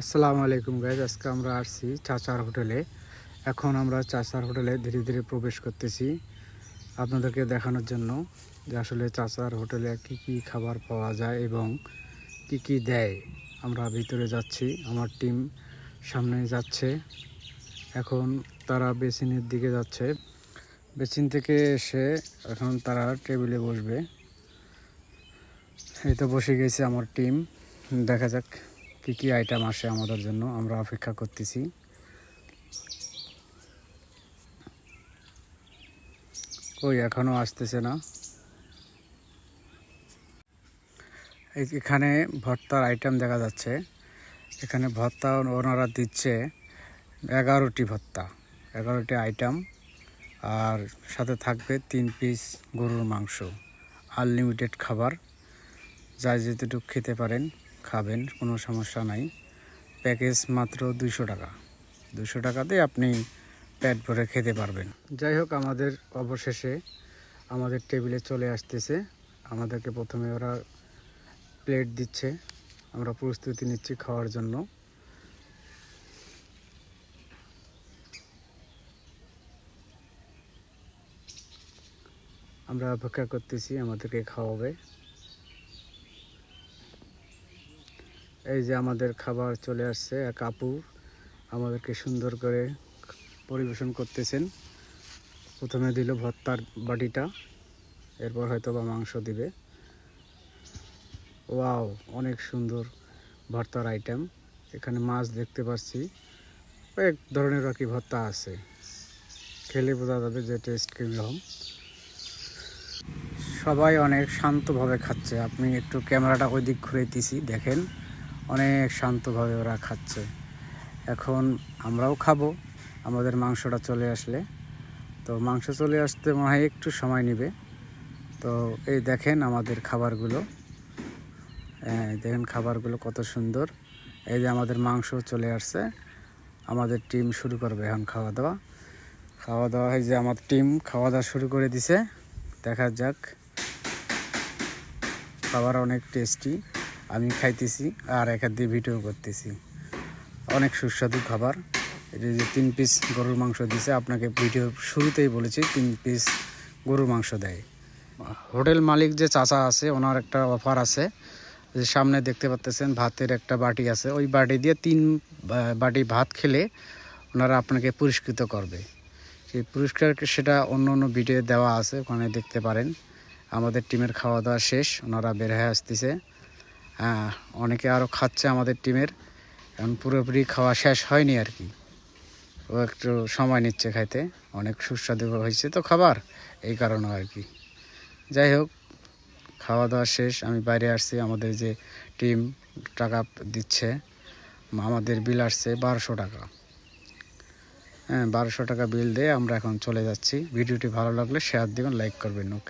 আসসালামু আলাইকুম গাইজ আজকে আমরা আসছি চাচার হোটেলে। এখন আমরা চাচার হোটেলে ধীরে ধীরে প্রবেশ করতেছি আপনাদেরকে দেখানোর জন্য যে আসলে চাচার হোটেলে কি কি খাবার পাওয়া যায় এবং কি কি দেয়। আমরা ভিতরে যাচ্ছি, আমার টিম সামনে যাচ্ছে। এখন তারা বেসিনের দিকে যাচ্ছে। বেসিন থেকে এসে এখন তারা টেবিলে বসবে। এই তো বসে গেছে আমার টিম দেখা যাক। কি কী আইটেম আসে আমাদের জন্য আমরা অপেক্ষা করতেছি। কই এখনও আসতেছে না। এখানে ভর্তার আইটেম দেখা যাচ্ছে। এখানে ভর্তা ওনারা দিচ্ছে এগারোটি ভর্তা, এগারোটি আইটেম আর সাথে থাকবে তিন পিস গরুর মাংস আনলিমিটেড খাবার। যা যেতটুকু খেতে পারেন। খাবেন, কোনো সমস্যা নাই। প্যাকেজ মাত্র দুইশো টাকা। দুশো টাকাতে আপনি পেট ভরে খেতে পারবেন। যাই হোক, আমাদের অবশেষে আমাদের টেবিলে চলে আসতেছে। আমাদেরকে প্রথমে ওরা প্লেট দিচ্ছে। আমরা প্রস্তুতি নিচ্ছি খাওয়ার জন্য। আমরা অপেক্ষা করতেছি আমাদেরকে খাওয়াবে। এই যে আমাদের খাবার চলে আসছে, এক আপু আমাদেরকে সুন্দর করে পরিবেশন করতেছেন। প্রথমে দিল ভর্তার বাটিটা, এরপর হয়তো বা মাংস দিবে। ওয়াও, অনেক সুন্দর ভর্তার আইটেম। এখানে মাছ দেখতে পাচ্ছি। কয়েক ধরনের আর কি ভর্তা আছে। খেলে বোঝা যাবে যে টেস্ট কীরকম সবাই অনেক শান্তভাবে খাচ্ছে। আপনি একটু ক্যামেরাটা ওই দিক ঘুরে দিছি দেখেন। অনেক শান্তভাবে ওরা খাচ্ছে। এখন আমরাও খাব আমাদের মাংসটা চলে আসলে। তো মাংস চলে আসতে মনে হয় একটু সময় নেবে। তো এই দেখেন আমাদের খাবারগুলো। হ্যাঁ, দেখেন খাবারগুলো কত সুন্দর। এই যে আমাদের মাংস চলে আসছে। আমাদের টিম শুরু করবে এখন খাওয়া দাওয়া খাওয়া দাওয়া এই যে আমার টিম খাওয়া দাওয়া শুরু করে দিছে। দেখা যাক। খাবার অনেক টেস্টি আমি খাইতেছি আর একার দিয়ে ভিডিও করতেছি। অনেক সুস্বাদু খাবার। এটা যে তিন পিস গরুর মাংস দিছে, আপনাকে ভিডিও শুরুতেই বলেছি, তিন পিস গরুর মাংস দেয়। হোটেল মালিক যে চাচা আছে, ওনার একটা অফার আছে। যে সামনে দেখতে পাচ্তেছেন, ভাতের একটা বাটি আছে। ওই বাটি দিয়ে তিন বাটি ভাত খেলে ওনারা আপনাকে পুরস্কৃত করবে। সেই পুরস্কার সেটা অন্য অন্য ভিডিও দেওয়া আছে, ওখানে দেখতে পারেন। আমাদের টিমের খাওয়া দাওয়া শেষ, ওনারা বের হয়ে আসতেছে। অনেকে আরও খাচ্ছে আমাদের টিমের। এখন পুরোপুরি খাওয়া শেষ হয়নি আর কি। ও একটু সময় নিচ্ছে খাইতে। অনেক সুস্বাদু হয়েছে তো খাবার, এই কারণে আর কি। যাই হোক, খাওয়া দাওয়া শেষ। আমি বাইরে আসছি, আমাদের যে টিম টাকা দিচ্ছে, আমাদের বিল আসছে বারোশো টাকা। হ্যাঁ বারোশো টাকা বিল দিয়ে আমরা এখন চলে যাচ্ছি। ভিডিওটি ভালো লাগলে শেয়ার দিবেন লাইক করবেন ওকে